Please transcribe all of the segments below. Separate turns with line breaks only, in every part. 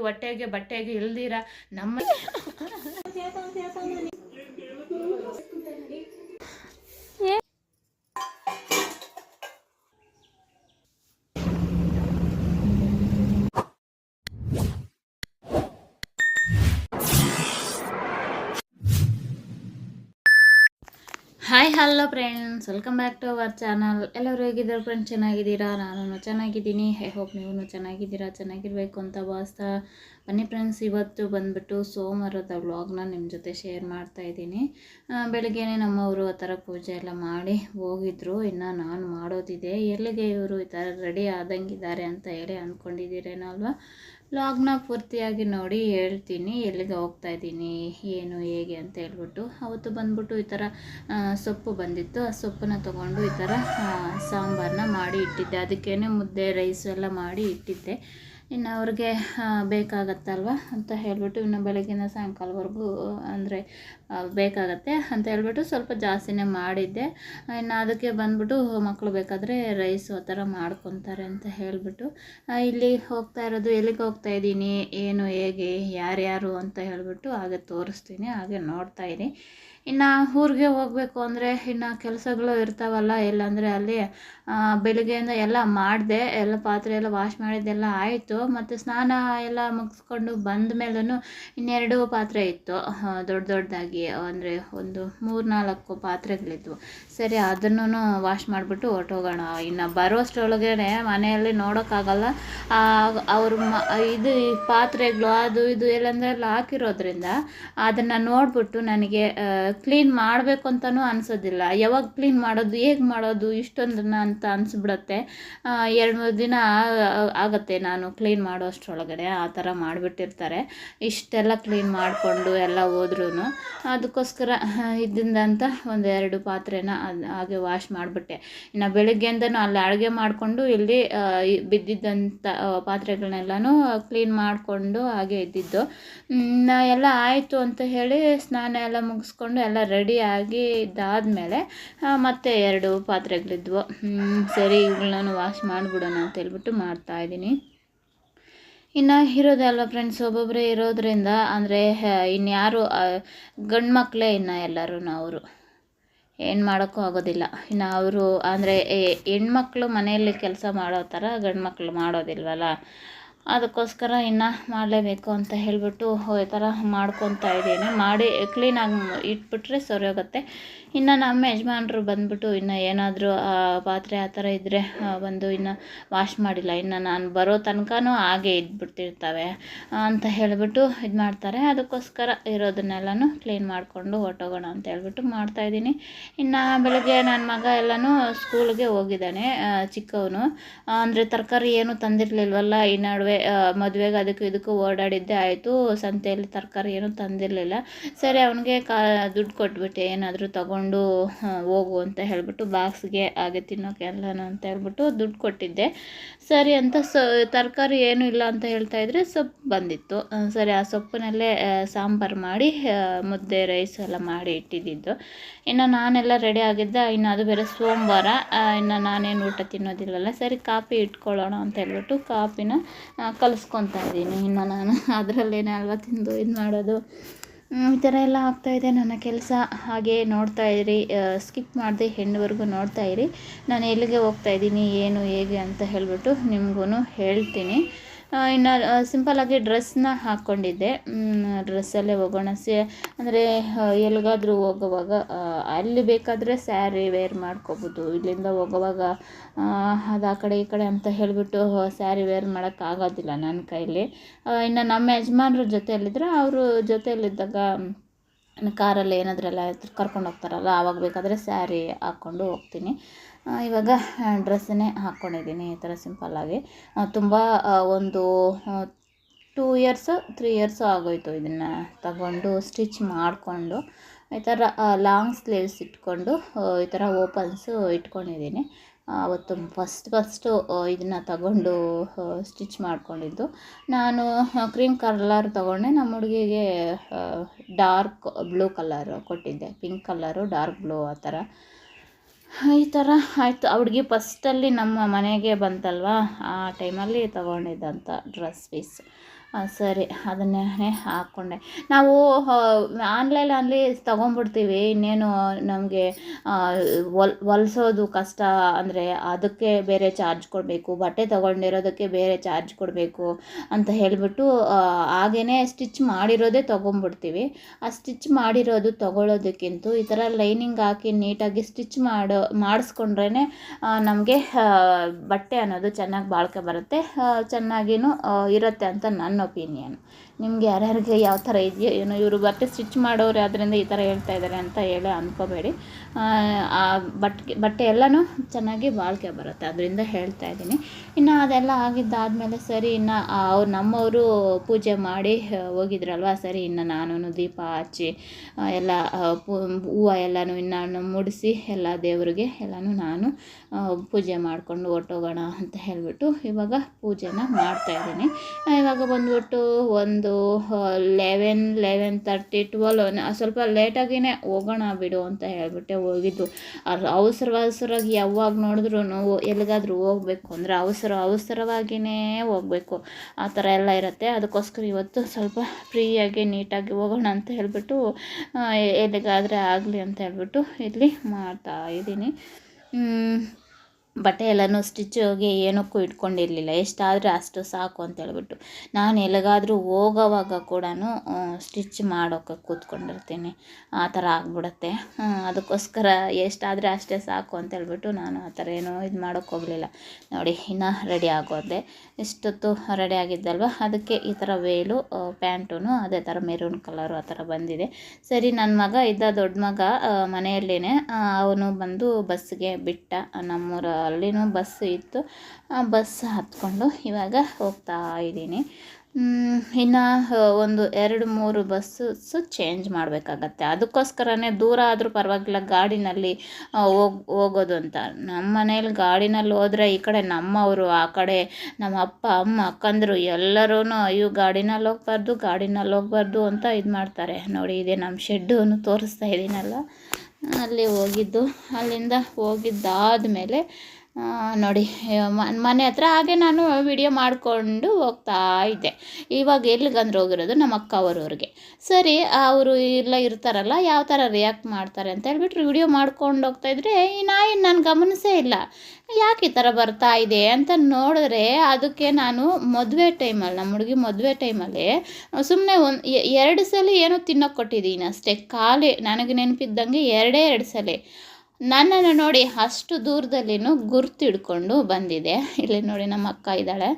ಹೊಟ್ಟೆಗೆ ಬಟ್ಟೆಗೆ ಇಲ್ದಿರ ನಮ್ಮ hello friends welcome back to our channel ಎಲ್ಲರೂ ಹೇಗಿದ್ದಾರೆ ಫ್ರೆಂಡ್ಸ್ ಚೆನ್ನಾಗಿದ್ದೀರಾ? ನಾನು ಚೆನ್ನಾಗಿದ್ದೀನಿ. ಐ ಹೋಪ್ ನೀವು ಚೆನ್ನಾಗಿದ್ದೀರಾ? ಚೆನ್ನಾಗಿರ್ಬೇಕು ಅಂತ ಭಾವಿಸ್ತಾ ಬನ್ನಿ ಫ್ರೆಂಡ್ಸ್ ಇವತ್ತು ಬಂದ್ಬಿಟ್ಟು ಸೋಮವಾರದ ವ್ಲಾಗ್ನ ನಿಮ್ಮ ಜೊತೆ ಶೇರ್ ಮಾಡ್ತಾ ಇದ್ದೀನಿ. ಬೆಳಗ್ಗೆನೇ ನಮ್ಮವರು ಆ ಥರ ಪೂಜೆ ಎಲ್ಲ ಮಾಡಿ ಹೋಗಿದ್ರು. ಇನ್ನು ನಾನು ಮಾಡೋದಿದೆ. ಎಲ್ಲಿಗೆ ಇವರು ಈ ಥರ ರೆಡಿ ಆದಂಗಿದ್ದಾರೆ ಅಂತ ಹೇಳಿ ಅಂದ್ಕೊಂಡಿದ್ದೀರೇನೋ ಅಲ್ವಾ? ವ್ಲಾಗ್ನ ಪೂರ್ತಿಯಾಗಿ ನೋಡಿ ಹೇಳ್ತೀನಿ, ಎಲ್ಲಿಗೆ ಹೋಗ್ತಾ ಇದ್ದೀನಿ, ಏನು, ಹೇಗೆ ಅಂತ ಹೇಳ್ಬಿಟ್ಟು. ಅವತ್ತು ಬಂದ್ಬಿಟ್ಟು ಈ ಥರ ಸೊಪ್ಪು ಬಂದಿತ್ತು. ಆ ಸೊಪ್ಪನ್ನ ತೊಗೊಂಡು ಈ ಥರ ಸಾಂಬಾರನ್ನ ಮಾಡಿ ಇಟ್ಟಿದ್ದೆ. ಅದಕ್ಕೇ ಮುದ್ದೆ, ರೈಸು ಎಲ್ಲ ಮಾಡಿ ಇಟ್ಟಿದ್ದೆ. ಇನ್ನು ಅವ್ರಿಗೆ ಬೇಕಾಗತ್ತಲ್ವ ಅಂತ ಹೇಳಿಬಿಟ್ಟು ಇನ್ನು ಬೆಳಗ್ಗಿನ ಸಾಯಂಕಾಲವರೆಗೂ, ಅಂದರೆ ಬೇಕಾಗತ್ತೆ ಅಂತ ಹೇಳಿಬಿಟ್ಟು ಸ್ವಲ್ಪ ಜಾಸ್ತಿನೇ ಮಾಡಿದ್ದೆ. ಇನ್ನು ಅದಕ್ಕೆ ಬಂದ್ಬಿಟ್ಟು ಮಕ್ಕಳು ಬೇಕಾದರೆ ರೈಸು ಆ ಥರ ಮಾಡ್ಕೊತಾರೆ ಅಂತ ಹೇಳಿಬಿಟ್ಟು ಇಲ್ಲಿ ಹೋಗ್ತಾ ಇರೋದು, ಎಲ್ಲಿಗೆ ಹೋಗ್ತಾ ಇದ್ದೀನಿ, ಏನು, ಹೇಗೆ, ಯಾರ್ಯಾರು ಅಂತ ಹೇಳಿಬಿಟ್ಟು ಹಾಗೆ ತೋರಿಸ್ತೀನಿ, ಹಾಗೆ ನೋಡ್ತಾ ಇದ್ದೀನಿ. ಇನ್ನು ಊರಿಗೆ ಹೋಗಬೇಕು ಅಂದರೆ ಇನ್ನು ಕೆಲಸಗಳು ಇರ್ತಾವಲ್ಲ, ಇಲ್ಲಾಂದರೆ ಅಲ್ಲಿ ಬೆಳಿಗ್ಗೆಯಿಂದ ಎಲ್ಲ ಮಾಡಿದೆ, ಎಲ್ಲ ಪಾತ್ರೆ ಎಲ್ಲ ವಾಶ್ ಮಾಡಿದ್ದೆಲ್ಲ ಆಯಿತು. ಮತ್ತು ಸ್ನಾನ ಎಲ್ಲ ಮುಗಿಸ್ಕೊಂಡು ಬಂದ ಮೇಲೂ ಇನ್ನೆರಡು ಪಾತ್ರೆ ಇತ್ತು. ದೊಡ್ಡ ದೊಡ್ಡದಾಗಿ, ಅಂದರೆ ಒಂದು ಮೂರು ನಾಲ್ಕು ಪಾತ್ರೆಗಳಿದ್ವು. ಸರಿ ಅದನ್ನು ವಾಶ್ ಮಾಡಿಬಿಟ್ಟು ಹೊರ್ಟೋಗೋಣ. ಇನ್ನು ಬರೋಷ್ಟರೊಳಗೆ ಮನೆಯಲ್ಲಿ ನೋಡೋಕ್ಕಾಗಲ್ಲ. ಅವ್ರ ಮ, ಇದು ಪಾತ್ರೆಗಳು, ಅದು ಇದು ಎಲ್ಲಂದ್ರೆ ಎಲ್ಲ ಹಾಕಿರೋದ್ರಿಂದ ಅದನ್ನು ನೋಡಿಬಿಟ್ಟು ನನಗೆ ಕ್ಲೀನ್ ಮಾಡಬೇಕು ಅಂತಲೂ ಅನಿಸೋದಿಲ್ಲ. ಯಾವಾಗ ಕ್ಲೀನ್ ಮಾಡೋದು, ಹೇಗೆ ಮಾಡೋದು, ಇಷ್ಟೊಂದನ್ನ ಅಂತ ಅನಿಸ್ಬಿಡತ್ತೆ. ಎರಡು ಮೂರು ದಿನ ಆಗತ್ತೆ ನಾನು ಕ್ಲೀನ್ ಮಾಡೋ ಅಷ್ಟರೊಳಗಡೆ ಆ ಥರ ಮಾಡಿಬಿಟ್ಟಿರ್ತಾರೆ. ಇಷ್ಟೆಲ್ಲ ಕ್ಲೀನ್ ಮಾಡಿಕೊಂಡು ಎಲ್ಲ ಹೋದ್ರೂ ಅದಕ್ಕೋಸ್ಕರ ಇದ್ದಿಂದ ಅಂತ ಒಂದೆರಡು ಪಾತ್ರೆನ ಹಾಗೆ ವಾಶ್ ಮಾಡಿಬಿಟ್ಟೆ. ಇನ್ನು ಬೆಳಗ್ಗೆಯಿಂದನೂ ಅಲ್ಲಿ ಅಡುಗೆ ಮಾಡಿಕೊಂಡು ಇಲ್ಲಿ ಬಿದ್ದಿದ್ದಂಥ ಪಾತ್ರೆಗಳನ್ನೆಲ್ಲನೂ ಕ್ಲೀನ್ ಮಾಡಿಕೊಂಡು ಹಾಗೆ ಇದ್ದಿದ್ದು. ಎಲ್ಲ ಆಯಿತು ಅಂತ ಹೇಳಿ ಸ್ನಾನ ಎಲ್ಲ ಮುಗಿಸ್ಕೊಂಡು ಎಲ್ಲ ರೆಡಿಯಾಗಿ ಇದ್ದಾದ ಮೇಲೆ ಮತ್ತೆ ಎರಡು ಪಾತ್ರೆಗಳಿದ್ವು. ಸರಿ ಇವುಗಳನ್ನ ವಾಶ್ ಮಾಡಿಬಿಡೋಣ ಅಂತ ಹೇಳ್ಬಿಟ್ಟು ಮಾಡ್ತಾಯಿದ್ದೀನಿ ಇನ್ನು ಇರೋದಲ್ಲ ಫ್ರೆಂಡ್ಸ್ ಒಬ್ಬೊಬ್ಬರೇ ಇರೋದ್ರಿಂದ ಅಂದರೆ ಇನ್ಯಾರು ಗಂಡು ಮಕ್ಕಳೇ ಇನ್ನು ಎಲ್ಲರೂ ಅವರು. ಏನು ಮಾಡೋಕ್ಕೂ ಆಗೋದಿಲ್ಲ. ಇನ್ನು ಅವರು ಅಂದರೆ ಹೆಣ್ಮಕ್ಳು ಮನೆಯಲ್ಲಿ ಕೆಲಸ ಮಾಡೋ ಥರ ಗಂಡು ಮಕ್ಕಳು ಮಾಡೋದಿಲ್ವಲ್ಲ? ಅದಕ್ಕೋಸ್ಕರ ಇನ್ನು ಮಾಡಲೇಬೇಕು ಅಂತ ಹೇಳಿಬಿಟ್ಟು ಈ ಥರ ಮಾಡ್ಕೊತಾ ಇದ್ದೀನಿ. ಮಾಡಿ ಕ್ಲೀನಾಗಿ ಇಟ್ಬಿಟ್ರೆ ಸರಿ ಹೋಗುತ್ತೆ. ಇನ್ನು ನಮ್ಮ ಯಜಮಾನ್ರು ಬಂದುಬಿಟ್ಟು ಇನ್ನು ಏನಾದರೂ ಪಾತ್ರೆ ಆ ಥರ ಇದ್ದರೆ ಬಂದು ಇನ್ನು ವಾಶ್ ಮಾಡಿಲ್ಲ. ಇನ್ನು ನಾನು ಬರೋ ತನಕನೂ ಹಾಗೆ ಇದ್ಬಿಡ್ತಿರ್ತವೆ ಅಂತ ಹೇಳಿಬಿಟ್ಟು ಇದು ಮಾಡ್ತಾರೆ. ಅದಕ್ಕೋಸ್ಕರ ಇರೋದನ್ನೆಲ್ಲನೂ ಕ್ಲೀನ್ ಮಾಡಿಕೊಂಡು ಹೊಟ್ಟೋಗೋಣ ಅಂತ ಹೇಳ್ಬಿಟ್ಟು ಮಾಡ್ತಾಯಿದ್ದೀನಿ ಇನ್ನು ಬೆಳಗ್ಗೆ ನನ್ನ ಮಗ ಎಲ್ಲನೂ ಸ್ಕೂಲ್ಗೆ ಹೋಗಿದ್ದಾನೆ ಚಿಕ್ಕವನು. ಅಂದರೆ ತರಕಾರಿ ಏನು ತಂದಿರಲಿಲ್ವಲ್ಲ, ಈ ನಡುವೆ ಮದುವೆಗೆ ಅದಕ್ಕೆ ಇದಕ್ಕೂ ಓಡಾಡಿದ್ದೆ ಆಯಿತು. ಸಂತೆಯಲ್ಲಿ ತರಕಾರಿ ಏನೂ ತಂದಿರಲಿಲ್ಲ. ಸರಿ ಅವನಿಗೆ ಕಾ ದುಡ್ಡು ಕೊಟ್ಬಿಟ್ಟೆ. ಏನಾದರೂ ತಗೊಂಡು ಹೋಗು ಅಂತ ಹೇಳಿಬಿಟ್ಟು ಬಾಕ್ಸ್ಗೆ ಹಾಗೆ ತಿನ್ನೋಕೆ ಎಲ್ಲನೂ ಅಂತ ಹೇಳ್ಬಿಟ್ಟು ದುಡ್ಡು ಕೊಟ್ಟಿದ್ದೆ. ಸರಿ ಅಂತ ತರಕಾರಿ ಏನೂ ಇಲ್ಲ ಅಂತ ಹೇಳ್ತಾ ಇದ್ರೆ ಸೊಪ್ಪು ಬಂದಿತ್ತು. ಸರಿ ಆ ಸೊಪ್ಪಿನಲ್ಲೇ ಸಾಂಬಾರು ಮಾಡಿ ಮುದ್ದೆ ರೈಸ್ ಎಲ್ಲ ಮಾಡಿ ಇಟ್ಟಿದ್ದಿದ್ದು. ಇನ್ನು ನಾನೆಲ್ಲ ರೆಡಿ ಆಗಿದ್ದೆ. ಇನ್ನು ಅದು ಬೇರೆ ಸೋಮವಾರ. ಇನ್ನು ನಾನೇನು ಊಟ ತಿನ್ನೋದಿಲ್ಲಲ್ಲ. ಸರಿ ಕಾಫಿ ಇಟ್ಕೊಳ್ಳೋಣ ಅಂತ ಹೇಳ್ಬಿಟ್ಟು ಕಾಫಿನ ಆ, ಕಲಿಸ್ಕೊತಾ ಇದ್ದೀನಿ ಇನ್ನು ನಾನು ಅದರಲ್ಲೇನೆ ಅಲ್ವಾ ತಿಂದು ಇದು ಮಾಡೋದು. ಈ ಥರ ಎಲ್ಲ ಆಗ್ತಾಯಿದೆ ನನ್ನ ಕೆಲಸ. ಹಾಗೆ ನೋಡ್ತಾ ಇರಿ ಸ್ಕಿಪ್ ಮಾಡದೆ ಹೆಣ್ಣುವರೆಗೂ ನೋಡ್ತಾ ಇರಿ. ನಾನು ಎಲ್ಲಿಗೆ ಹೋಗ್ತಾ ಇದ್ದೀನಿ, ಏನು, ಹೇಗೆ ಅಂತ ಹೇಳಿಬಿಟ್ಟು ನಿಮಗೂ ಹೇಳ್ತೀನಿ. ಇನ್ನು ಸಿಂಪಲ್ಲಾಗಿ ಡ್ರೆಸ್ನ ಹಾಕ್ಕೊಂಡಿದ್ದೆ ಡ್ರೆಸ್ಸಲ್ಲೇ ಹೋಗೋಣ. ಸಿ, ಅಂದರೆ ಎಲ್ಲಿಗಾದರೂ ಹೋಗುವಾಗ ಅಲ್ಲಿ ಬೇಕಾದರೆ ಸ್ಯಾರಿ ವೇರ್ ಮಾಡ್ಕೋಬೋದು. ಇಲ್ಲಿಂದ ಹೋಗುವಾಗ ಅದು ಆ ಕಡೆ ಈ ಕಡೆ ಅಂತ ಹೇಳಿಬಿಟ್ಟು ಸ್ಯಾರಿ ವೇರ್ ಮಾಡೋಕ್ಕಾಗೋದಿಲ್ಲ ನನ್ನ ಕೈಲಿ. ಇನ್ನು ನಮ್ಮ ಯಜಮಾನ್ರ ಜೊತೆಯಲ್ಲಿದ್ದರೆ ಅವರು ಜೊತೆಯಲ್ಲಿದ್ದಾಗ ಕಾರಲ್ಲಿ ಏನಾದ್ರೆಲ್ಲ ಕರ್ಕೊಂಡು ಹೋಗ್ತಾರಲ್ಲ ಆವಾಗ ಬೇಕಾದರೆ ಸ್ಯಾರಿ ಹಾಕ್ಕೊಂಡು ಹೋಗ್ತೀನಿ. ಇವಾಗ ಡ್ರೆಸ್ಸನ್ನೇ ಹಾಕ್ಕೊಂಡಿದ್ದೀನಿ ಈ ಥರ ಸಿಂಪಲ್ಲಾಗಿ. ತುಂಬ ಒಂದು ಟೂ ಇಯರ್ಸು, ತ್ರೀ ಇಯರ್ಸು ಆಗೋಯ್ತು ಇದನ್ನು ತಗೊಂಡು, ಸ್ಟಿಚ್ ಮಾಡಿಕೊಂಡು, ಈ ಥರ ಲಾಂಗ್ ಸ್ಲೀವ್ಸ್ ಇಟ್ಕೊಂಡು ಈ ಥರ ಓಪನ್ಸು ಇಟ್ಕೊಂಡಿದ್ದೀನಿ. ಅವತ್ತು ಫಸ್ಟ್, ಫಸ್ಟು ಇದನ್ನು ತಗೊಂಡು ಸ್ಟಿಚ್ ಮಾಡ್ಕೊಂಡಿದ್ದು. ನಾನು ಕ್ರೀಮ್ ಕಲರ್ ತೊಗೊಂಡೆ, ನಮ್ಮ ಹುಡುಗಿಗೆ ಡಾರ್ಕ್ ಬ್ಲೂ ಕಲರ್ ಕೊಟ್ಟಿದ್ದೆ. ಪಿಂಕ್ ಕಲರು, ಡಾರ್ಕ್ ಬ್ಲೂ ಆ ಥರ. ಈ ಥರ ಆಯಿತು. ಆ ಹುಡುಗಿ ಫಸ್ಟಲ್ಲಿ ನಮ್ಮ ಮನೆಗೆ ಬಂತಲ್ವಾ? ಆ ಟೈಮಲ್ಲಿ ತೊಗೊಂಡಿದ್ದಂಥ ಡ್ರೆಸ್ ಪೀಸ್ ಸರಿ, ಅದನ್ನೇ ಹಾಕ್ಕೊಂಡೆ ನಾವು ಆನ್ಲೈನಲ್ಲಿ ತೊಗೊಂಬಿಡ್ತೀವಿ ಇನ್ನೇನು ನಮಗೆ ಹೊಲ್ ಹೊಲ್ಸೋದು ಕಷ್ಟ ಅಂದರೆ ಅದಕ್ಕೆ ಬೇರೆ ಚಾರ್ಜ್ ಕೊಡಬೇಕು, ಬಟ್ಟೆ ತೊಗೊಂಡಿರೋದಕ್ಕೆ ಬೇರೆ ಚಾರ್ಜ್ ಕೊಡಬೇಕು ಅಂತ ಹೇಳಿಬಿಟ್ಟು ಹಾಗೇ ಸ್ಟಿಚ್ ಮಾಡಿರೋದೇ ತೊಗೊಂಬಿಡ್ತೀವಿ ಆ ಸ್ಟಿಚ್ ಮಾಡಿರೋದು ತೊಗೊಳೋದಕ್ಕಿಂತ ಈ ಥರ ಲೈನಿಂಗ್ ಹಾಕಿ ನೀಟಾಗಿ ಸ್ಟಿಚ್ ಮಾಡೋ ಮಾಡಿಸ್ಕೊಂಡ್ರೇ ನಮಗೆ ಬಟ್ಟೆ ಅನ್ನೋದು ಚೆನ್ನಾಗಿ ಬಾಳ್ಕೆ ಬರುತ್ತೆ. ಚೆನ್ನಾಗಿಯೂ ಇರುತ್ತೆ ಅಂತ ನನ್ನ ಒಪಿನಿಯನ್ ನಿಮ್ಗೆ ಯಾರ್ಯಾರಿಗೆ ಯಾವ ಥರ ಇದೆಯೋ ಏನೋ ಇವರು ಬಟ್ಟೆ ಸ್ಟಿಚ್ ಮಾಡೋರು ಅದರಿಂದ ಈ ಥರ ಹೇಳ್ತಾ ಇದ್ದಾರೆ ಅಂತ ಹೇಳಿ ಅಂದ್ಕೋಬೇಡಿ ಆ ಬಟ್ಟೆ ಬಟ್ಟೆ ಎಲ್ಲನೂ ಚೆನ್ನಾಗಿ ಬಾಳಿಕೆ ಬರುತ್ತೆ ಅದರಿಂದ ಹೇಳ್ತಾ ಇದ್ದೀನಿ. ಇನ್ನು ಅದೆಲ್ಲ ಆಗಿದ್ದಾದಮೇಲೆ ಸರಿ, ಇನ್ನು ಅವ್ರು ನಮ್ಮವರು ಪೂಜೆ ಮಾಡಿ ಹೋಗಿದ್ರಲ್ವ, ಸರಿ, ಇನ್ನು ನಾನು ದೀಪ ಹಚ್ಚಿ ಎಲ್ಲ ಹೂವು ಎಲ್ಲನೂ ಇನ್ನು ಮುಡಿಸಿ ಎಲ್ಲ ದೇವರಿಗೆ ಎಲ್ಲನೂ ನಾನು ಪೂಜೆ ಮಾಡಿಕೊಂಡು ಹೊರ್ಟೋಗೋಣ ಅಂತ ಹೇಳಿಬಿಟ್ಟು ಇವಾಗ ಪೂಜೆನ ಮಾಡ್ತಾಯಿದ್ದೀನಿ ಇವಾಗ ಬಂದ್ಬಿಟ್ಟು ಒಂದು ಲೆವೆನ್ ಲೆವೆನ್ ತರ್ಟಿ ಟ್ವೆಲ್ ಸ್ವಲ್ಪ ಲೇಟಾಗಿಯೇ ಹೋಗೋಣ ಬಿಡು ಅಂತ ಹೇಳ್ಬಿಟ್ಟೆ ಹೋಗಿದ್ದು. ಅವಸರ ಅವಸರವಾಗಿ ಯಾವಾಗ ನೋಡಿದ್ರೂ ಎಲ್ಲಿಗಾದ್ರೂ ಹೋಗ್ಬೇಕು ಅಂದರೆ ಅವಸರ ಅವಸರವಾಗಿಯೇ ಹೋಗ್ಬೇಕು. ಆ ಥರ ಎಲ್ಲ ಇರುತ್ತೆ. ಅದಕ್ಕೋಸ್ಕರ ಇವತ್ತು ಸ್ವಲ್ಪ ಫ್ರೀಯಾಗಿ ನೀಟಾಗಿ ಹೋಗೋಣ ಅಂತ ಹೇಳಿಬಿಟ್ಟು ಎಲ್ಲಿಗಾದರೆ ಆಗಲಿ ಅಂತ ಹೇಳ್ಬಿಟ್ಟು ಇಲ್ಲಿ ಮಾಡ್ತಾ ಇದ್ದೀನಿ. ಬಟ್ಟೆ ಎಲ್ಲನೂ ಸ್ಟಿಚ್ಗೆ ಏನಕ್ಕೂ ಇಟ್ಕೊಂಡಿರಲಿಲ್ಲ. ಎಷ್ಟಾದರೂ ಅಷ್ಟು ಸಾಕು ಅಂತ ಹೇಳ್ಬಿಟ್ಟು. ನಾನು ಎಲ್ಲಿಗಾದ್ರೂ ಹೋಗೋವಾಗ ಕೂಡ ಸ್ಟಿಚ್ ಮಾಡೋಕ್ಕೆ ಕೂತ್ಕೊಂಡಿರ್ತೀನಿ. ಆ ಥರ ಆಗ್ಬಿಡುತ್ತೆ. ಅದಕ್ಕೋಸ್ಕರ ಎಷ್ಟಾದರೆ ಅಷ್ಟೇ ಸಾಕು ಅಂತ ಹೇಳ್ಬಿಟ್ಟು ನಾನು ಆ ಥರ ಏನೂ ಇದು ಮಾಡೋಕ್ಕೆ ಹೋಗಲಿಲ್ಲ. ನೋಡಿ, ಇನ್ನು ರೆಡಿ ಆಗೋದೆ. ಇಷ್ಟೊತ್ತು ರೆಡಿ ಆಗಿದ್ದಲ್ವ? ಅದಕ್ಕೆ ಈ ಥರ ವೇಲು ಪ್ಯಾಂಟೂ ಅದೇ ಥರ ಮೆರೂನ್ ಕಲರು ಆ ಥರ ಬಂದಿದೆ. ಸರಿ ನನ್ನ ಮಗ, ಇದ್ದ ದೊಡ್ಡ ಮಗ ಮನೆಯಲ್ಲೇ ಅವನು ಬಂದು ಬಸ್ಸಿಗೆ ಬಿಟ್ಟ. ನಮ್ಮೂರ ಅಲ್ಲಿನೂ ಬಸ್ ಇತ್ತು. ಆ ಬಸ್ ಹತ್ಕೊಂಡು ಇವಾಗ ಹೋಗ್ತಾ ಇದ್ದೀನಿ. ಇನ್ನು ಒಂದು ಎರಡು ಮೂರು ಬಸ್ಸು ಚೇಂಜ್ ಮಾಡಬೇಕಾಗತ್ತೆ. ಅದಕ್ಕೋಸ್ಕರನೇ ದೂರ ಆದರೂ ಪರವಾಗಿಲ್ಲ, ಗಾಡಿನಲ್ಲಿ ಹೋಗ್, ಹೋಗೋದು ಅಂತ. ನಮ್ಮ ಮನೇಲಿ ಗಾಡಿನಲ್ಲಿ ಹೋದರೆ ಈ ಕಡೆ ನಮ್ಮವರು, ಆ ಕಡೆ ನಮ್ಮ ಅಪ್ಪ, ಅಮ್ಮ, ಅಕ್ಕಂದರು ಎಲ್ಲರೂ ಅಯ್ಯೋ, ಗಾಡಿನಲ್ಲಿ ಹೋಗ್ಬಾರ್ದು ಗಾಡಿನಲ್ಲಿ ಹೋಗ್ಬಾರ್ದು ಅಂತ ಇದು ಮಾಡ್ತಾರೆ. ನೋಡಿ, ಇದೆ ನಮ್ಮ ಶೆಡ್ಡನ್ನು ತೋರಿಸ್ತಾ ಇದ್ದೀನಲ್ಲ. ಅಲ್ಲಿ ಹೋಗಿದ್ದು, ಅಲ್ಲಿಂದ ಹೋಗಿದ್ದಾದಮೇಲೆ ನೋಡಿ ಮನೆ ಹತ್ರ ಹಾಗೆ ನಾನು ವಿಡಿಯೋ ಮಾಡಿಕೊಂಡು ಹೋಗ್ತಾ ಇದ್ದೆ. ಇವಾಗ ಎಲ್ಲಿಗಂದ್ರೆ ಹೋಗಿರೋದು? ನಮ್ಮ ಅಕ್ಕ ಅವರವ್ರಿಗೆ. ಸರಿ, ಅವರು ಇಲ್ಲ ಇರ್ತಾರಲ್ಲ, ಯಾವ ಥರ ರಿಯಾಕ್ಟ್ ಮಾಡ್ತಾರೆ ಅಂತ ಹೇಳ್ಬಿಟ್ಟು ವಿಡಿಯೋ ಮಾಡ್ಕೊಂಡು ಹೋಗ್ತಾ ಇದ್ರೆ, ಈ ನಾಯಿ ನಾನು ಗಮನಿಸೇ ಇಲ್ಲ. ಯಾಕೆ ಈ ಥರ ಬರ್ತಾ ಇದೆ? ಅಂತ ನೋಡಿದ್ರೆ, ಅದಕ್ಕೆ ನಾನು ಮದುವೆ ಟೈಮಲ್ಲಿ ನಮ್ಮ ಹುಡುಗಿ ಮದುವೆ ಟೈಮಲ್ಲಿ ಸುಮ್ಮನೆ ಒಂದು ಎರಡು ಸಲ ಏನೋ ತಿನ್ನೋಕೆ ಕೊಟ್ಟಿದ್ದೀನಿ ಅಷ್ಟೇ. ಖಾಲಿ, ನನಗೆ ನೆನಪಿದ್ದಂಗೆ ಎರಡೇ ಎರಡು ಸಲ. ನನ್ನನ್ನು ನೋಡಿ ಅಷ್ಟು ದೂರದಲ್ಲಿನೂ ಗುರ್ತು ಹಿಡ್ಕೊಂಡು ಬಂದಿದೆ. ಇಲ್ಲಿ ನೋಡಿ ನಮ್ಮ ಅಕ್ಕ ಇದ್ದಾಳೆ.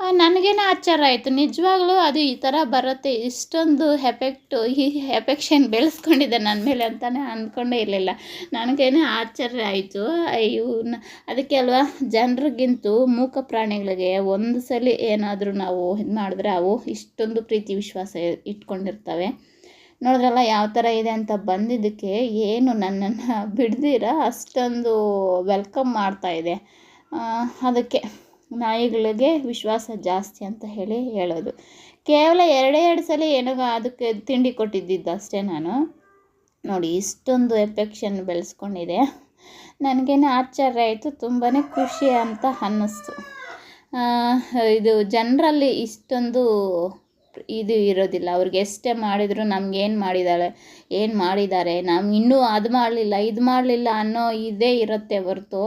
ನನಗೇನೆ ನನಗೇನೋ ಆಶ್ಚರ್ಯ ಆಯಿತು. ನಿಜವಾಗ್ಲೂ ಅದು ಈ ಥರ ಬರುತ್ತೆ. ಇಷ್ಟೊಂದು ಎಫೆಕ್ಟು ಈ ಎಫೆಕ್ಷನ್ ಬೆಳೆಸ್ಕೊಂಡಿದೆ ನನ್ನ ಮೇಲೆ ಅಂತಲೇ ಅಂದ್ಕೊಂಡೇ ಇರಲಿಲ್ಲ. ನನಗೇನೆ ಆಶ್ಚರ್ಯ ಆಯಿತು. ಇವನ್ನ ಅದಕ್ಕೆ ಅಲ್ವಾ? ಜನರಿಗಿಂತೂ ಮೂಕ ಪ್ರಾಣಿಗಳಿಗೆ ಒಂದು ಸಲ ಏನಾದರೂ ನಾವು ಇದು ಮಾಡಿದ್ರೆ ಅವು ಇಷ್ಟೊಂದು ಪ್ರೀತಿ ವಿಶ್ವಾಸ ಇಟ್ಕೊಂಡಿರ್ತವೆ. ನೋಡಿದ್ರಲ್ಲ ಯಾವ ಥರ ಇದೆ ಅಂತ ಬಂದಿದ್ದಕ್ಕೆ ಏನು ನನ್ನನ್ನು ಬಿಡ್ದಿರ? ಅಷ್ಟೊಂದು ವೆಲ್ಕಮ್ ಮಾಡ್ತಾ ಇದೆ. ಅದಕ್ಕೆ ನಾಯಿಗಳಿಗೆ ವಿಶ್ವಾಸ ಜಾಸ್ತಿ ಅಂತ ಹೇಳಿ ಹೇಳೋದು. ಕೇವಲ ಎರಡೇ ಎರಡು ಸಲ ಏನೋ ಅದಕ್ಕೆ ತಿಂಡಿ ಕೊಟ್ಟಿದ್ದಿದ್ದು ಅಷ್ಟೇ ನಾನು. ನೋಡಿ, ಇಷ್ಟೊಂದು ಎಫೆಕ್ಷನ್ ಬೆಳೆಸ್ಕೊಂಡಿದೆ. ನನಗೇನು ಆಶ್ಚರ್ಯ ಆಯಿತು ತುಂಬಾ ಖುಷಿ ಅಂತ ಅನ್ನಿಸ್ತು. ಇದು ಜನರಲ್ಲಿ ಇಷ್ಟೊಂದು ಇದು ಇರೋದಿಲ್ಲ. ಅವ್ರಿಗೆ ಎಷ್ಟೇ ಮಾಡಿದ್ರು ನಮ್ಗೇನು ಮಾಡಿದ್ದಾಳೆ ಏನು ಮಾಡಿದ್ದಾರೆ? ನಾವು ಇನ್ನೂ ಅದು ಮಾಡಲಿಲ್ಲ, ಇದು ಮಾಡಲಿಲ್ಲ ಅನ್ನೋ ಇದೇ ಇರುತ್ತೆ ಹೊರ್ತು.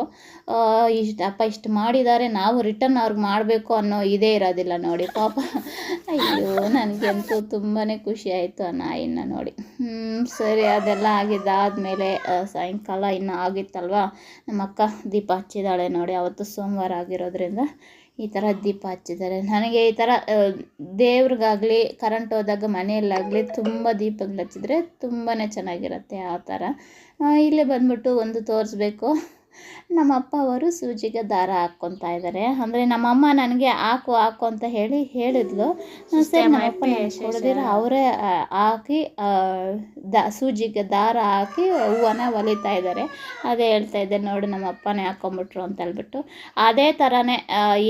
ಇಷ್ಟು, ಅಪ್ಪ ಇಷ್ಟು ಮಾಡಿದ್ದಾರೆ, ನಾವು ರಿಟರ್ನ್ ಅವ್ರಿಗೆ ಮಾಡಬೇಕು ಅನ್ನೋ ಇದೇ ಇರೋದಿಲ್ಲ ನೋಡಿ. ಪಾಪ. ಅಯ್ಯೋ, ನನಗಂತೂ ತುಂಬಾ ಖುಷಿ ಆಯಿತು ಆ ನಾಯಿನ ನೋಡಿ. ಹ್ಞೂ ಸರಿ, ಅದೆಲ್ಲ ಆಗಿದ್ದಾದಮೇಲೆ ಸಾಯಂಕಾಲ ಇನ್ನೂ ಆಗಿತ್ತಲ್ವ? ನಮ್ಮ ಅಕ್ಕ ದೀಪ ಹಚ್ಚಿದ್ದಾಳೆ ನೋಡಿ, ಅವತ್ತು ಸೋಮವಾರ ಆಗಿರೋದ್ರಿಂದ. ಈ ಥರ ದೀಪ ಹಚ್ಚಿದ್ದಾರೆ. ನನಗೆ ಈ ಥರ ದೇವ್ರಿಗಾಗಲಿ ಕರೆಂಟ್ ಹೋದಾಗ ಮನೆಯಲ್ಲಾಗಲಿ ತುಂಬ ದೀಪಗಳು ಹಚ್ಚಿದ್ರೆ ತುಂಬಾ ಚೆನ್ನಾಗಿರುತ್ತೆ ಆ ಥರ ಇಲ್ಲೇ ಬಂದ್ಬಿಟ್ಟು ಒಂದು ತೋರಿಸ್ಬೇಕು. ನಮ್ಮ ಅಪ್ಪ ಅವರು ಸೂಜಿಗೆ ದಾರ ಹಾಕ್ಕೊತಾ ಇದ್ದಾರೆ ಅಂದರೆ ನಮ್ಮಮ್ಮ ನನಗೆ ಹಾಕು ಹಾಕು ಅಂತ ಹೇಳಿ ಹೇಳಿದ್ಲು. ಸರಿ ನಮ್ಮಪ್ಪ ಕೊಡದಿರ ಅವರೇ ಹಾಕಿ ದ ಸೂಜಿಗೆ ದಾರ ಹಾಕಿ ಹೂವನ ಹೊಲಿತಾ ಇದ್ದಾರೆ ಅದೇ ಹೇಳ್ತಾ ಇದ್ದೆ ನೋಡಿ ನಮ್ಮ ಅಪ್ಪನೇ ಹಾಕ್ಕೊಂಬಿಟ್ರು ಅಂತ ಹೇಳ್ಬಿಟ್ಟು. ಅದೇ ಥರನೇ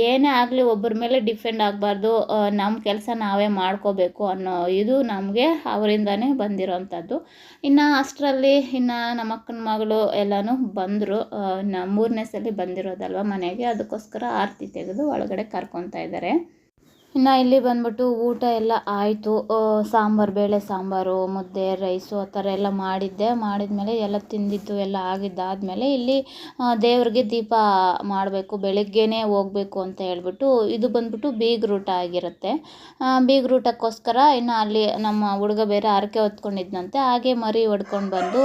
ಏನೇ ಆಗಲಿ ಒಬ್ಬರ ಮೇಲೆ ಡಿಫೆಂಡ್ ಆಗಬಾರ್ದು ನಮ್ಮ ಕೆಲಸ ನಾವೇ ಮಾಡ್ಕೋಬೇಕು ಅನ್ನೋ ಇದು ನಮಗೆ ಅವರಿಂದನೇ ಬಂದಿರೋವಂಥದ್ದು ಇನ್ನು ಅಷ್ಟರಲ್ಲಿ ಇನ್ನು ನಮ್ಮ ಅಕ್ಕನ ಮಗಳು ಎಲ್ಲನೂ ಬಂದರು ಮೂರನೇ ಸಲ ಬಂದಿರೋದಲ್ವ ಮನೆಗೆ ಅದಕ್ಕೋಸ್ಕರ ಆರತಿ ತೆಗೆದು ಒಳಗಡೆ ಕರ್ಕೊತಾ ಇದ್ದಾರೆ ಇನ್ನು ಇಲ್ಲಿ ಬಂದ್ಬಿಟ್ಟು ಊಟ ಎಲ್ಲ ಆಯಿತು. ಸಾಂಬಾರು, ಬೇಳೆ ಸಾಂಬಾರು, ಮುದ್ದೆ, ರೈಸು ಆ ಥರ ಎಲ್ಲ ಮಾಡಿದ್ದೆ. ಮಾಡಿದ್ಮೇಲೆ ಎಲ್ಲ ತಿಂದಿದ್ದು ಎಲ್ಲ ಆಗಿದ್ದಾದಮೇಲೆ ಇಲ್ಲಿ ದೇವರಿಗೆ ದೀಪ ಮಾಡಬೇಕು, ಬೆಳಗ್ಗೆನೇ ಹೋಗಬೇಕು ಅಂತ ಹೇಳ್ಬಿಟ್ಟು ಇದು ಬಂದ್ಬಿಟ್ಟು ಬೀಗ್ರೂಟ ಆಗಿರುತ್ತೆ. ಬೀಗ್ ಬೀಗ್ರೂಟಕ್ಕೋಸ್ಕರ ಇನ್ನು ಅಲ್ಲಿ ನಮ್ಮ ಹುಡುಗ ಬೇರೆ ಹರಕೆ ಹೊತ್ಕೊಂಡಿದ್ನಂತೆ. ಹಾಗೆ ಮರಿ ಹೊಡ್ಕೊಂಡು ಬಂದು,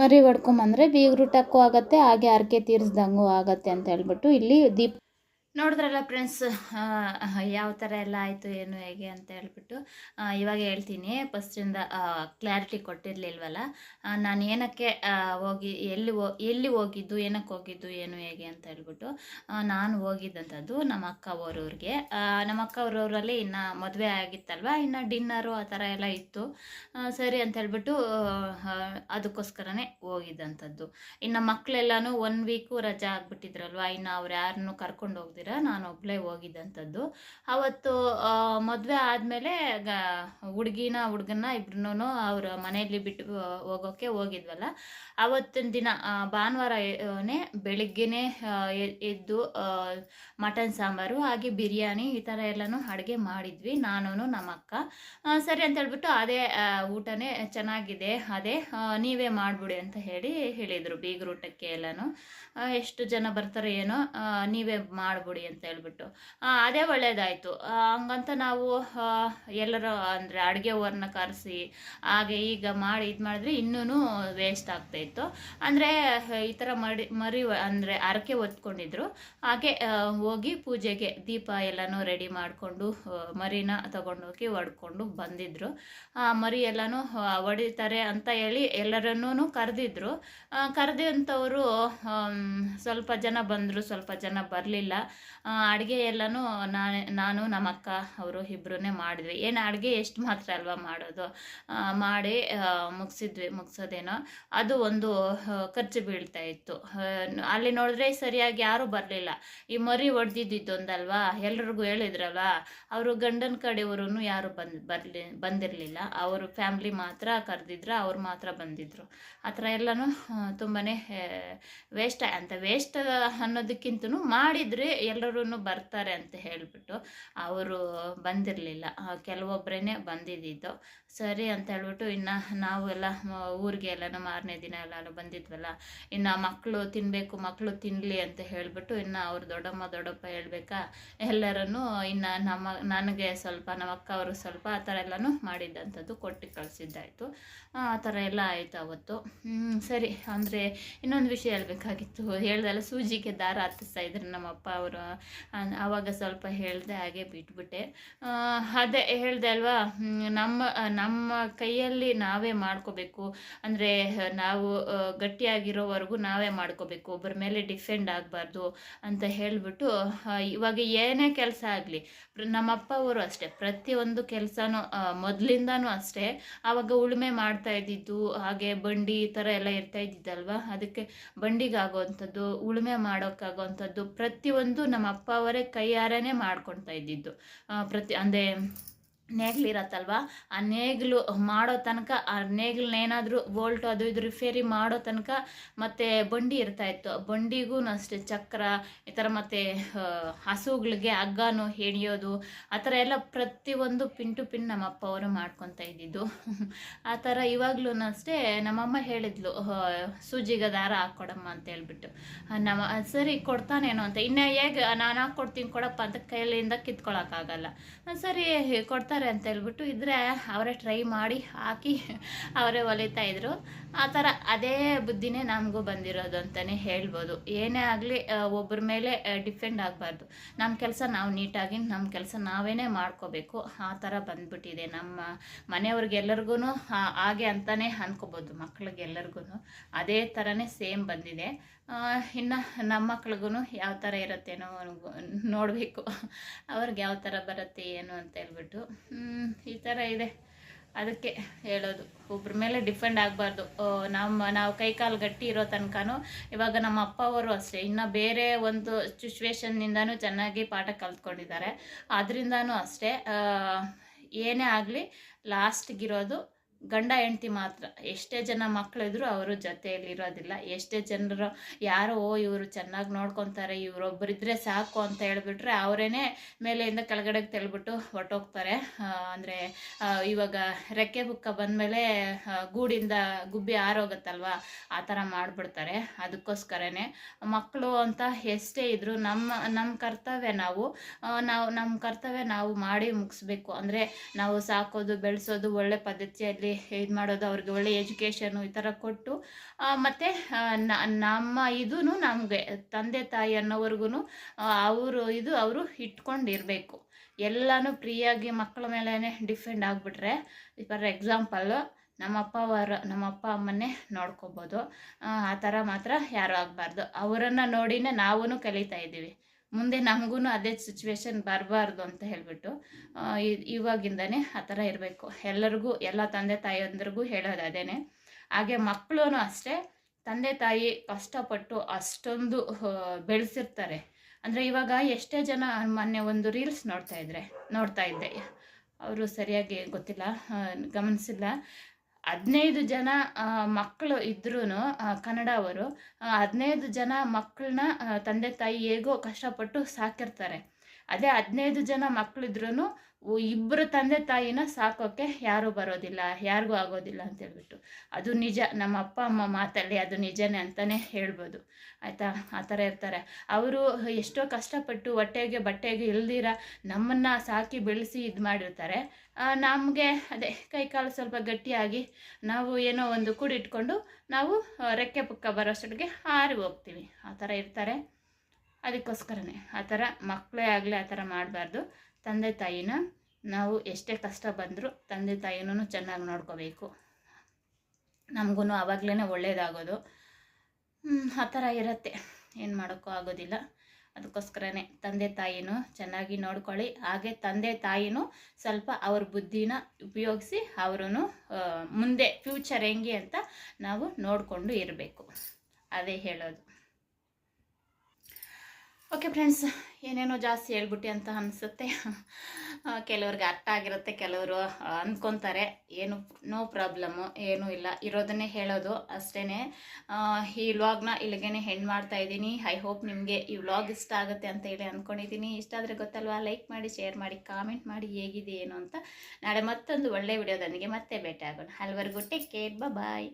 ಮರಿ ಹೊಡ್ಕೊಂಬಂದರೆ ಬೀಗ್ ರೂಟಕ್ಕೂ ಆಗುತ್ತೆ, ಹಾಗೆ ಹರಕೆ ತೀರಿಸ್ದಂಗೂ ಆಗತ್ತೆ ಅಂತ ಹೇಳ್ಬಿಟ್ಟು ಇಲ್ಲಿ ದೀಪ ನೋಡಿದ್ರಲ್ಲ ಫ್ರೆಂಡ್ಸ್ ಯಾವ ಥರ ಎಲ್ಲ ಆಯಿತು, ಏನು, ಹೇಗೆ ಅಂತ ಹೇಳ್ಬಿಟ್ಟು ಇವಾಗ ಹೇಳ್ತೀನಿ. ಫಸ್ಟಿಂದ ಕ್ಲಾರಿಟಿ ಕೊಟ್ಟಿರಲಿಲ್ವಲ್ಲ ನಾನು ಏನಕ್ಕೆ ಹೋಗಿ, ಎಲ್ಲಿ ಎಲ್ಲಿ ಹೋಗಿದ್ದು, ಏನಕ್ಕೆ ಹೋಗಿದ್ದು, ಏನು, ಹೇಗೆ ಅಂತ ಹೇಳ್ಬಿಟ್ಟು ನಾನು ಹೋಗಿದ್ದಂಥದ್ದು ನಮ್ಮ ಅಕ್ಕ ಅವರವ್ರಿಗೆ. ನಮ್ಮ ಅಕ್ಕ ಅವರವರಲ್ಲಿ ಇನ್ನು ಮದುವೆ ಆಗಿತ್ತಲ್ವ, ಇನ್ನು ಡಿನ್ನರು ಆ ಥರ ಎಲ್ಲ ಇತ್ತು. ಸರಿ ಅಂತ ಹೇಳ್ಬಿಟ್ಟು ಅದಕ್ಕೋಸ್ಕರನೇ ಹೋಗಿದ್ದಂಥದ್ದು. ಇನ್ನು ಮಕ್ಕಳೆಲ್ಲನೂ ಒನ್ ವೀಕು ರಜಾ ಆಗ್ಬಿಟ್ಟಿದ್ರಲ್ವ, ಇನ್ನು ಅವ್ರು ಯಾರನ್ನು ಕರ್ಕೊಂಡು ಹೋಗ್ದಿರ ನಾನು ಒಬ್ಬಳೇ ಹೋಗಿದ್ದಂಥದ್ದು. ಅವತ್ತು ಮದುವೆ ಆದಮೇಲೆ ಗ, ಹುಡುಗಿನ ಹುಡುಗನ ಇಬ್ರು ಅವ್ರ ಮನೆಯಲ್ಲಿ ಬಿಟ್ಟು ಹೋಗೋಕೆ ಹೋಗಿದ್ವಲ್ಲ. ಅವತ್ತಿನ ದಿನ ಭಾನುವಾರನೇ ಬೆಳಿಗ್ಗೆನೇ ಎದ್ದು ಮಟನ್ ಸಾಂಬಾರು, ಹಾಗೆ ಬಿರಿಯಾನಿ ಈ ಥರ ಎಲ್ಲನೂ ಅಡುಗೆ ಮಾಡಿದ್ವಿ ನಾನು ನಮ್ಮ ಅಕ್ಕ ಸರಿ ಅಂತ ಹೇಳ್ಬಿಟ್ಟು ಅದೇ ಊಟನೇ ಚೆನ್ನಾಗಿದೆ, ಅದೇ ನೀವೇ ಮಾಡಿಬಿಡಿ ಅಂತ ಹೇಳಿ ಹೇಳಿದರು ಬೀಗ್ರೂಟಕ್ಕೆ ಎಲ್ಲನೂ. ಎಷ್ಟು ಜನ ಬರ್ತಾರೆ ಏನೋ ನೀವೇ ಮಾಡಿಬಿಡಿ ಅಂತ ಹೇಳ್ಬಿಟ್ಟು. ಅದೇ ಒಳ್ಳೇದಾಯಿತು. ಹಂಗಂತ ನಾವು ಎಲ್ಲರೂ ಅಂದರೆ ಅಡುಗೆ ಓರ್ನ ಕರೆಸಿ, ಹಾಗೆ ಈಗ ಮಾಡಿ ಇದು ಮಾಡಿದ್ರೆ ಇನ್ನೂ ವೇಸ್ಟ್ ಆಗ್ತಾಯಿತ್ತು ಅಂದರೆ, ಈ ಥರ ಮಡಿ, ಮರಿ ಅಂದರೆ ಅರಕೆ ಹೊತ್ಕೊಂಡಿದ್ರು. ಹಾಗೆ ಹೋಗಿ ಪೂಜೆಗೆ ದೀಪ ಎಲ್ಲನೂ ರೆಡಿ ಮಾಡಿಕೊಂಡು ಮರಿನ ತಗೊಂಡೋಗಿ ಹೊಡ್ಕೊಂಡು ಬಂದಿದ್ರು. ಮರಿ ಎಲ್ಲನೂ ಹೊಡಿತಾರೆ ಅಂತ ಹೇಳಿ ಎಲ್ಲರನ್ನೂ ಕರೆದಿದ್ರು. ಕರೆದಂಥವರು ಸ್ವಲ್ಪ ಜನ ಬಂದರು, ಸ್ವಲ್ಪ ಜನ ಬರಲಿಲ್ಲ. ಅಡುಗೆ ಎಲ್ಲನೂ ನಾನೇ, ನಾನು ನಮ್ಮ ಅಕ್ಕ, ಅವರು ಇಬ್ಬರೂ ಮಾಡಿದ್ವಿ. ಏನು ಅಡುಗೆ ಎಷ್ಟು ಮಾತ್ರ ಅಲ್ವಾ ಮಾಡೋದು? ಮಾಡಿ ಮುಗಿಸಿದ್ವಿ, ಮುಗಿಸೋದೇನೋ. ಅದು ಒಂದು ಖರ್ಚು ಬೀಳ್ತಾ ಇತ್ತು. ಅಲ್ಲಿ ನೋಡಿದ್ರೆ ಸರಿಯಾಗಿ ಯಾರೂ ಬರಲಿಲ್ಲ. ಈ ಮರಿ ಹೊಡೆದಿದ್ದೊಂದಲ್ವಾ ಎಲ್ರಿಗೂ ಹೇಳಿದ್ರಲ್ವ? ಅವರು ಗಂಡನ ಕಡೆಯವರು ಯಾರು ಬಂದ್, ಬರ್ಲಿ, ಬಂದಿರಲಿಲ್ಲ. ಅವರು ಫ್ಯಾಮ್ಲಿ ಮಾತ್ರ ಕರೆದಿದ್ರು, ಅವ್ರು ಮಾತ್ರ ಬಂದಿದ್ದರು ಆ ಥರ ಎಲ್ಲನೂ ತುಂಬಾ ವೇಸ್ಟ್ ಅಂತ ವೇಸ್ಟ್ ಅನ್ನೋದಕ್ಕಿಂತನೂ ಮಾಡಿದರೆ ಎಲ್ಲರೂ ಬರ್ತಾರೆ ಅಂತ ಹೇಳಿಬಿಟ್ಟು ಅವರು ಬಂದಿರಲಿಲ್ಲ. ಕೆಲವೊಬ್ಬರೇ ಬಂದಿದ್ದಿದ್ದು. ಸರಿ ಅಂತ ಹೇಳ್ಬಿಟ್ಟು ಇನ್ನು ನಾವು ಎಲ್ಲ ಊರಿಗೆ ಎಲ್ಲ ಮಾರನೇ ದಿನ ಎಲ್ಲ ಬಂದಿದ್ವಲ್ಲ, ಇನ್ನು ಮಕ್ಕಳು ತಿನ್ನಬೇಕು ಮಕ್ಕಳು ತಿನ್ನಲಿ ಅಂತ ಹೇಳಿಬಿಟ್ಟು ಇನ್ನು ಅವ್ರು ದೊಡ್ಡಮ್ಮ, ದೊಡ್ಡಪ್ಪ ಹೇಳಬೇಕಾ? ಎಲ್ಲರನ್ನು ಇನ್ನು ನಮ್ಮ, ನನಗೆ ಸ್ವಲ್ಪ, ನಮ್ಮ ಅಕ್ಕ ಅವರು ಸ್ವಲ್ಪ ಆ ಥರ ಎಲ್ಲನೂ ಮಾಡಿದ್ದಂಥದ್ದು ಕೊಟ್ಟು ಕಳಿಸಿದ್ದಾಯಿತು. ಆ ಥರ ಎಲ್ಲ ಆಯಿತು ಅವತ್ತು. ಸರಿ. ಅಂದರೆ ಇನ್ನೊಂದು ವಿಷಯ ಹೇಳ್ಬೇಕಾಗಿತ್ತು. ಹೇಳ್ದಲ್ಲ, ಸೂಜಿಗೆ ದಾರ ಹತ್ತಿಸ್ತಾ ಇದ್ರು ನಮ್ಮಪ್ಪ ಅವರು. ಆವಾಗ ಸ್ವಲ್ಪ ಹೇಳಿದೆ ಹಾಗೆ ಬಿಟ್ಬಿಟ್ಟೆ. ಅದೇ ಹೇಳಿದೆ ಅಲ್ವಾ ನಮ್ಮ ನಮ್ಮ ಕೈಯಲ್ಲಿ ನಾವೇ ಮಾಡ್ಕೋಬೇಕು. ಅಂದರೆ ನಾವು ಗಟ್ಟಿಯಾಗಿರೋವರೆಗೂ ನಾವೇ ಮಾಡ್ಕೋಬೇಕು. ಒಬ್ಬರ ಮೇಲೆ ಡಿಫೆಂಡ್ ಆಗಬಾರ್ದು ಅಂತ ಹೇಳಿಬಿಟ್ಟು ಇವಾಗ ಏನೇ ಕೆಲಸ ಆಗಲಿ ನಮ್ಮಪ್ಪ ಅವರು ಅಷ್ಟೇ, ಪ್ರತಿಯೊಂದು ಕೆಲಸನೂ ಮೊದಲಿಂದನೂ ಅಷ್ಟೇ ಆವಾಗ ಉಳುಮೆ ಮಾಡ್ತಾ ಇದ್ದಿದ್ದು, ಹಾಗೆ ಬಂಡಿ ಈ ಥರ ಎಲ್ಲ ಇರ್ತಾ ಇದ್ದಿದ್ದಲ್ವ, ಅದಕ್ಕೆ ಬಂಡಿಗಾಗೋವಂಥದ್ದು ಉಳುಮೆ ಮಾಡೋಕ್ಕಾಗೋವಂಥದ್ದು ಪ್ರತಿಯೊಂದು ನಮ್ಮ ಅಪ್ಪ ಅವರೇ ಕೈಯಾರನೇ ಮಾಡ್ಕೊಳ್ತಾ ಇದ್ದಿದ್ದು. ಪ್ರತಿ ಅಂದರೆ ನೇಗ್ಲಿರತ್ತಲ್ವ ಆ ನೇಗ್ಲು ಮಾಡೋ ತನಕ, ಆ ನೇಗ್ಲನ್ನೇನಾದರೂ ಬೋಲ್ಟು ಅದು ಇದು ರಿಪೇರಿ ಮಾಡೋ ತನಕ ಮತ್ತು ಬಂಡಿ ಇರ್ತಾ ಇತ್ತು. ಬಂಡಿಗೂ ಅಷ್ಟೇ ಚಕ್ರ, ಈ ಥರ ಮತ್ತು ಹಸುಗಳಿಗೆ ಹಗ್ಗನು ಹಿಡಿಯೋದು ಆ ಥರ ಎಲ್ಲ ಪ್ರತಿಯೊಂದು ಪಿನ್ ಟು ಪಿನ್ ನಮ್ಮ ಅಪ್ಪ ಅವರು ಮಾಡ್ಕೊತಾ ಇದ್ದಿದ್ದು. ಆ ಥರ ಇವಾಗ್ಲೂ ಅಷ್ಟೇ ನಮ್ಮಮ್ಮ ಹೇಳಿದ್ಲು ಸೂಜಿಗೆ ದಾರ ಹಾಕ್ಕೊಡಮ್ಮ ಅಂತ ಹೇಳ್ಬಿಟ್ಟು. ನಮ್ಮ ಸರಿ ಕೊಡ್ತಾನೇನೋ ಅಂತ. ಇನ್ನು ಹೇಗೆ, ನಾನು ಹಾಕ್ಕೊಡ್ತೀನಿ ಕೊಡಪ್ಪ ಅಂತ ಕೈಲಿಂದ ಕಿತ್ಕೊಳಕ್ಕಾಗಲ್ಲ. ಸರಿ, ಕೊಡ್ತಾರೆ. ಅಂತ ಹೇಳ್ಬಿಟ್ಟು ಇದ್ರೆ ಅವರೇ ಟ್ರೈ ಮಾಡಿ ಹಾಕಿ ಅವರೇ ಹೊಲಿತಾ ಇದ್ರು. ಆ ಥರ ಅದೇ ಬುದ್ಧಿನೇ ನಮಗೂ ಬಂದಿರೋದು ಅಂತಲೇ ಹೇಳ್ಬೋದು. ಏನೇ ಆಗಲಿ ಒಬ್ಬರ ಮೇಲೆ ಡಿಪೆಂಡ್ ಆಗಬಾರ್ದು. ನಮ್ಮ ಕೆಲಸ ನಾವು ನೀಟಾಗಿ ನಮ್ಮ ಕೆಲಸ ನಾವೇನೇ ಮಾಡ್ಕೋಬೇಕು, ಆ ಥರ ಬಂದ್ಬಿಟ್ಟಿದೆ. ನಮ್ಮ ಮನೆಯವ್ರಿಗೆಲ್ಲರಿಗೂ ಹಾಗೆ ಅಂತಲೇ ಅನ್ಕೋಬೋದು. ಮಕ್ಳಿಗೆಲ್ಲರಿಗೂ ಅದೇ ಥರನೇ ಸೇಮ್ ಬಂದಿದೆ. ಇನ್ನು ನಮ್ಮ ಮಕ್ಳಿಗೂ ಯಾವ ಥರ ಇರುತ್ತೇನೋ ನೋಡಬೇಕು. ಅವ್ರಿಗೆ ಯಾವ ಥರ ಬರುತ್ತೆ, ಏನು ಅಂತ ಹೇಳ್ಬಿಟ್ಟು. ಈ ಥರ ಇದೆ. ಅದಕ್ಕೆ ಹೇಳೋದು. ಒಬ್ರ ಮೇಲೆ ಡಿಪೆಂಡ್ ಆಗಬಾರ್ದು. ನಮ್ಮ, ನಾವು ಕೈ ಕಾಲು ಗಟ್ಟಿ ಇರೋ ತನಕನೂ ಇವಾಗ ನಮ್ಮ ಅಪ್ಪ ಅವರು ಅಷ್ಟೇ. ಇನ್ನು ಬೇರೆ ಒಂದು ಸಿಚುವೇಶನ್ನಿಂದನೂ ಚೆನ್ನಾಗಿ ಪಾಠ ಕಲ್ತ್ಕೊಂಡಿದ್ದಾರೆ. ಅದರಿಂದನೂ ಅಷ್ಟೇ ಏನೇ ಆಗಲಿ ಲಾಸ್ಟ್ಗಿರೋದು ಗಂಡ ಹೆಂಡತಿ ಮಾತ್ರ. ಎಷ್ಟೇ ಜನ ಮಕ್ಕಳಿದ್ರು ಅವರು ಜೊತೆಯಲ್ಲಿ ಇರೋದಿಲ್ಲ ಎಷ್ಟೇ ಜನರು ಯಾರೋ, ಓ, ಇವರು ಚೆನ್ನಾಗಿ ನೋಡ್ಕೊತಾರೆ ಇವರೊಬ್ಬರಿದ್ರೆ ಸಾಕು ಅಂತ ಹೇಳಿಬಿಟ್ರೆ ಅವರೇನೆ ಮೇಲೆಯಿಂದ ಕೆಳಗಡೆಗೆ ತೆಳ್ಬಿಟ್ಟು ಹೊಟ್ಟೋಗ್ತಾರೆ ಅಂದರೆ ಇವಾಗ ರೆಕ್ಕೆ ಬುಕ್ಕ ಬಂದಮೇಲೆ ಗೂಡಿಂದ ಗುಬ್ಬಿ ಆರೋಗುತ್ತಲ್ವ? ಆ ಥರ ಮಾಡಿಬಿಡ್ತಾರೆ. ಅದಕ್ಕೋಸ್ಕರನೇ ಮಕ್ಕಳು ಅಂತ ಎಷ್ಟೇ ಇದ್ದರೂ ನಮ್ಮ ನಮ್ಮ ಕರ್ತವ್ಯ ನಾವು ನಾವು, ನಮ್ಮ ಕರ್ತವ್ಯ ನಾವು ಮಾಡಿ ಮುಗಿಸ್ಬೇಕು. ಅಂದರೆ ನಾವು ಸಾಕೋದು, ಬೆಳೆಸೋದು ಒಳ್ಳೆ ಪದ್ಧತಿಯಲ್ಲಿ ಇದು ಮಾಡೋದು ಅವ್ರಿಗೆ ಒಳ್ಳೆ ಎಜುಕೇಷನು ಈ ಥರ ಕೊಟ್ಟು ಮತ್ತು ನಮ್ಮ ಇದೂ ನಮಗೆ, ತಂದೆ ತಾಯಿ ಅನ್ನೋವರೆಗೂ ಅವರು ಇದು ಅವರು ಇಟ್ಕೊಂಡಿರಬೇಕು. ಎಲ್ಲನೂ ಫ್ರೀಯಾಗಿ ಮಕ್ಕಳ ಮೇಲೇ ಡಿಫೆಂಡ್ ಆಗಿಬಿಟ್ರೆ, ಫಾರ್ ಎಕ್ಸಾಂಪಲ್ಲು ನಮ್ಮ ಅಪ್ಪ ಅವರ, ನಮ್ಮ ಅಪ್ಪ ಅಮ್ಮನ್ನೇ ನೋಡ್ಕೋಬೋದು. ಆ ಆ ಥರ ಮಾತ್ರ ಯಾರೂ ಆಗಬಾರ್ದು. ಅವರನ್ನು ನೋಡಿನೇ ನಾವೂ ಕಲಿತಾ ಇದ್ದೀವಿ. ಮುಂದೆ ನಮಗೂ ಅದೇ ಸಿಚುವೇಶನ್ ಬರಬಾರ್ದು ಅಂತ ಹೇಳ್ಬಿಟ್ಟು ಇವಾಗಿಂದನೇ ಆ ಥರ ಇರಬೇಕು. ಎಲ್ಲರಿಗೂ, ಎಲ್ಲ ತಂದೆ ತಾಯಿಯಂದ್ರಿಗೂ ಹೇಳೋದು ಅದೇನೆ. ಹಾಗೆ ಮಕ್ಕಳೂ ಅಷ್ಟೇ, ತಂದೆ ತಾಯಿ ಕಷ್ಟಪಟ್ಟು ಅಷ್ಟೊಂದು ಬೆಳೆಸಿರ್ತಾರೆ. ಅಂದರೆ ಇವಾಗ ಎಷ್ಟೇ ಜನ ಮೊನ್ನೆ ಒಂದು ರೀಲ್ಸ್ ನೋಡ್ತಾ ಇದ್ರೆ, ನೋಡ್ತಾ ಇದ್ದೆ. ಅವರು ಸರಿಯಾಗಿ ಗೊತ್ತಿಲ್ಲ ಗಮನಿಸಿಲ್ಲ. ಹದಿನೈದು ಜನ ಮಕ್ಕಳು ಇದ್ರೂ ಕನ್ನಡ ಅವರು ಹದಿನೈದು ಜನ ಮಕ್ಕಳನ್ನ ತಂದೆ ತಾಯಿ ಹೇಗೋ ಕಷ್ಟಪಟ್ಟು ಸಾಕಿರ್ತಾರೆ. ಅದೇ ಹದಿನೈದು ಜನ ಮಕ್ಕಳಿದ್ರೂ ಇಬ್ಬರು ತಂದೆ ತಾಯಿನ ಸಾಕೋಕ್ಕೆ ಯಾರೂ ಬರೋದಿಲ್ಲ, ಯಾರಿಗೂ ಆಗೋದಿಲ್ಲ ಅಂತ ಹೇಳ್ಬಿಟ್ಟು. ಅದು ನಿಜ, ನಮ್ಮ ಅಪ್ಪ, ಅಮ್ಮ ಮಾತಲ್ಲಿ ಅದು ನಿಜನೇ ಅಂತಲೇ ಹೇಳ್ಬೋದು. ಆಯಿತಾ? ಆ ಥರ ಇರ್ತಾರೆ. ಅವರು ಎಷ್ಟೋ ಕಷ್ಟಪಟ್ಟು ಹೊಟ್ಟೆಗೆ ಬಟ್ಟೆಗೆ ಇಲ್ದಿರ ನಮ್ಮನ್ನು ಸಾಕಿ ಬೆಳೆಸಿ ಇದು ಮಾಡಿರ್ತಾರೆ. ನಮಗೆ ಅದೇ ಕೈಕಾಲು ಸ್ವಲ್ಪ ಗಟ್ಟಿಯಾಗಿ ನಾವು ಏನೋ ಒಂದು ಕೂಡಿಟ್ಕೊಂಡು ನಾವು ರೆಕ್ಕೆ ಪುಕ್ಕ ಬರೋಷ್ಟೊಟ್ಟಿಗೆ ಹಾರಿ ಹೋಗ್ತೀವಿ. ಆ ಥರ ಇರ್ತಾರೆ. ಅದಕ್ಕೋಸ್ಕರನೇ ಆ ಥರ ಮಕ್ಕಳೇ ಆಗಲಿ ಆ ಥರ ಮಾಡಬಾರ್ದು. ತಂದೆ ತಾಯಿನ ನಾವು ಎಷ್ಟೇ ಕಷ್ಟ ಬಂದರೂ ತಂದೆ ತಾಯಿನೂ ಚೆನ್ನಾಗಿ ನೋಡ್ಕೋಬೇಕು. ನಮಗೂ ಆವಾಗಲೇ ಒಳ್ಳೆಯದಾಗೋದು ಆ ಥರ ಇರುತ್ತೆ. ಏನು ಮಾಡೋಕ್ಕೂ ಆಗೋದಿಲ್ಲ. ಅದಕ್ಕೋಸ್ಕರನೇ ತಂದೆ ತಾಯಿನೂ ಚೆನ್ನಾಗಿ ನೋಡ್ಕೊಳ್ಳಿ. ಹಾಗೆ ತಂದೆ ತಾಯಿನೂ ಸ್ವಲ್ಪ ಅವ್ರ ಬುದ್ಧಿನ ಉಪಯೋಗಿಸಿ ಅವರೂ ಮುಂದೆ ಫ್ಯೂಚರ್ ಹೆಂಗೆ ಅಂತ ನಾವು ನೋಡಿಕೊಂಡು ಇರಬೇಕು. ಅದೇ ಹೇಳೋದು. ಓಕೆ ಫ್ರೆಂಡ್ಸ್ ಏನೇನೋ ಜಾಸ್ತಿ ಹೇಳ್ಬಿಟ್ಟು ಅಂತ ಅನಿಸುತ್ತೆ. ಕೆಲವ್ರಿಗೆ ಅರ್ಥ ಆಗಿರುತ್ತೆ, ಕೆಲವರು ಅಂದ್ಕೊತಾರೆ ಏನು ನೋ ಪ್ರಾಬ್ಲಮ್ಮು ಏನೂ ಇಲ್ಲ. ಇರೋದನ್ನೇ ಹೇಳೋದು ಅಷ್ಟೇ ಈ ವ್ಲಾಗ್ನ ಇಲ್ಲಿಗೆ ಹೆಣ್ಣು ಮಾಡ್ತಾ ಇದ್ದೀನಿ. ಐ ಹೋಪ್ ನಿಮಗೆ ಈ ವ್ಲಾಗ್ ಇಷ್ಟ ಆಗುತ್ತೆ ಅಂತ ಹೇಳಿ ಅಂದ್ಕೊಂಡಿದ್ದೀನಿ ಇಷ್ಟ ಆದರೆ ಗೊತ್ತಲ್ವಾ ಲೈಕ್ ಮಾಡಿ ಶೇರ್ ಮಾಡಿ ಕಾಮೆಂಟ್ ಮಾಡಿ ಹೇಗಿದೆ ಏನು ಅಂತ. ನಾಳೆ ಮತ್ತೊಂದು ಒಳ್ಳೆ ವಿಡಿಯೋದೊಂದಿಗೆ ಮತ್ತೆ ಭೇಟಿ ಆಗೋಣ ಅಲ್ಲಿವರೆಗೂ ಟೇಕ್ ಕೇರ್ ಬಾಯ್